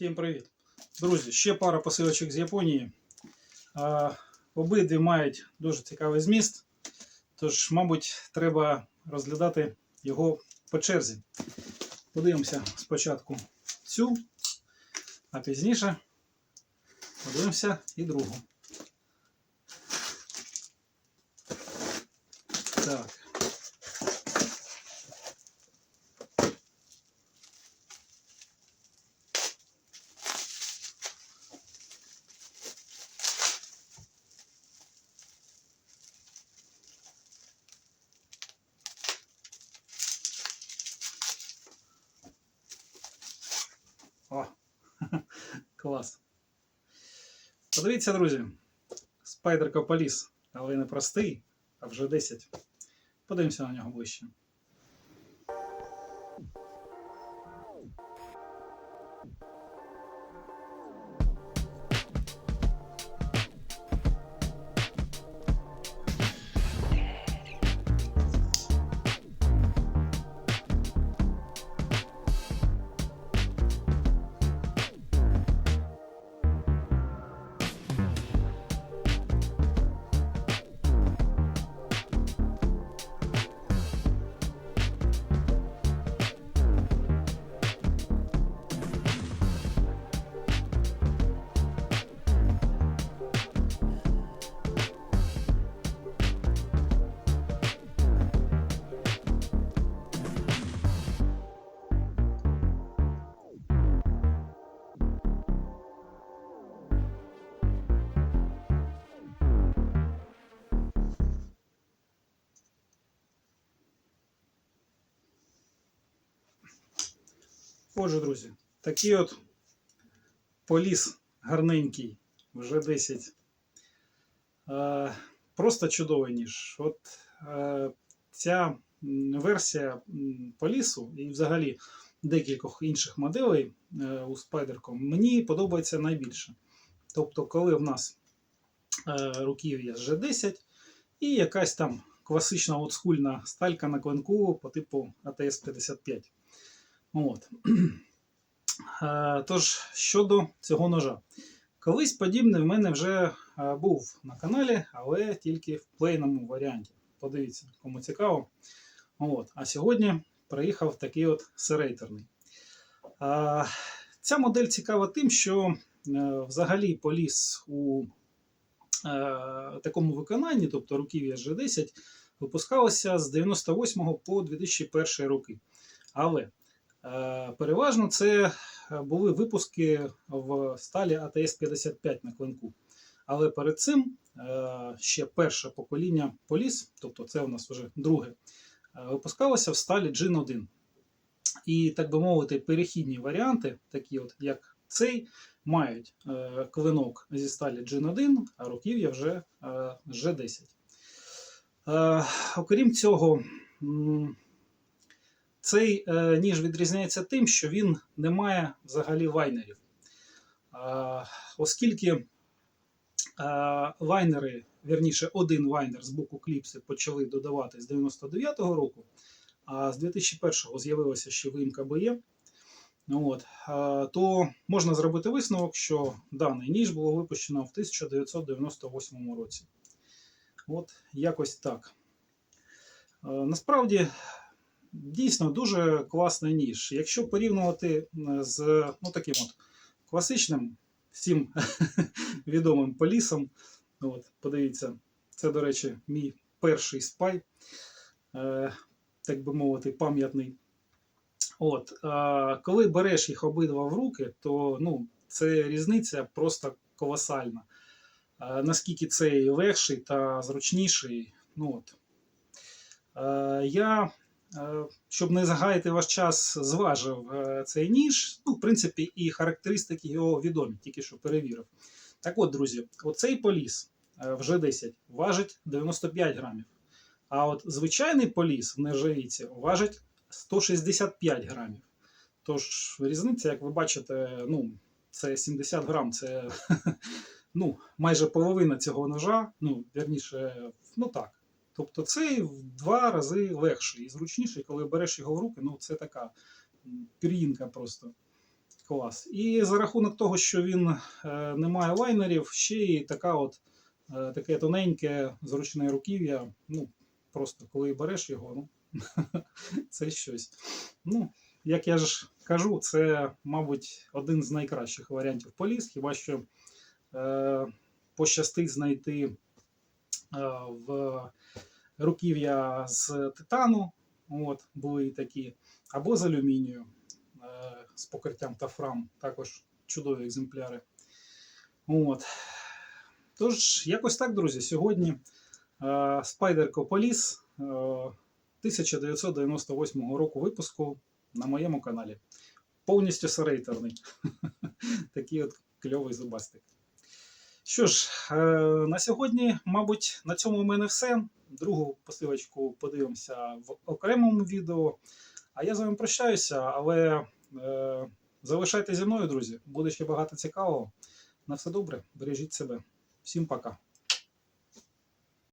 Всім привіт! Друзі, ще пара посилочок з Японії. Обидві мають дуже цікавий зміст, тож, мабуть, треба розглядати його по черзі. Подивимося спочатку цю, а пізніше подивимося і другу. Так. Клас. Подивіться, друзі. Спайдер Кополіс, але не простий, а вже 10. Подивимося на нього ближче. Отже, друзі, такий от поліс гарненький, вже 10. Е, просто чудовий ніж. От е, ця версія полісу і взагалі декількох інших моделей е, у Spyderco мені подобається найбільше. Тобто, коли в нас руків'я з G10 і якась там класична олдскульна сталька на клинку по типу ATS-55. От. Е, Тож, щодо цього ножа. Колись подібний в мене вже е, був на каналі, але тільки в плейному варіанті. Подивіться, кому цікаво. От. А сьогодні приїхав такий от серейтерний. Е, Ця модель цікава тим, що взагалі поліс у такому виконанні, тобто руків'я G10, випускалося з 98 по 2001 роки. Але Переважно це були випуски в сталі АТС-55 на клинку. Але перед цим е, ще перше покоління Поліс, тобто це у нас вже друге, е, випускалося в сталі Джин 1. І, так би мовити, перехідні варіанти, такі от як цей, мають е, клинок зі сталі Джин 1, а руків'я вже е, G10. Е, Окрім цього, цей е, ніж відрізняється тим, що він не має взагалі вайнерів. Е, оскільки е, вайнери, вірніше, один вайнер з боку кліпси почали додавати з 99-го року, а з 2001-го з'явилася ще виїмка БЕ, ну от, е, то можна зробити висновок, що даний ніж було випущено в 1998 році. От якось так. Е, Насправді дійсно дуже класний ніж. Якщо порівнювати з ну, таким от класичним всім відомим полісом, от, подивіться, це, до речі, мій перший спай, е, так би мовити, пам'ятний. От, е, коли береш їх обидва в руки, то ну, це різниця просто колосальна. Е, наскільки цей легший та зручніший. Ну, от. Е, я щоб не загаяти ваш час, зважив е, цей ніж. Ну, в принципі, і характеристики його відомі, тільки що перевірив. Так от, друзі, оцей поліс е, вже 10 важить 95 грамів. А от звичайний поліс в нержавійці важить 165 грамів. Тож, різниця, як ви бачите, ну, це 70 грам, це ну, майже половина цього ножа. Ну, вірніше, ну так. Тобто цей в два рази легший і зручніший, коли береш його в руки, ну це така пір'їнка просто. Клас. І за рахунок того, що він е, не має лайнерів, ще й така от, е, таке тоненьке зручне руків'я. Ну, просто коли береш його, ну, це щось. Ну, як я ж кажу, це, мабуть, один з найкращих варіантів поліс, хіба що е, пощастить знайти в руків'я з титану, от, були і такі, або з алюмінію е, з покриттям тафрам, також чудові екземпляри. От. Тож, якось так, друзі, сьогодні е, Spider Copolis е, 1998 року випуску на моєму каналі. Повністю серейтерний. Такий от кльовий зубастик. Що ж, е, на сьогодні, мабуть, на цьому в мене все. Другу посилочку подивимося в окремому відео. А я з вами прощаюся, але е, залишайтеся зі мною, друзі. Буде ще багато цікавого. На все добре, бережіть себе. Всім пока.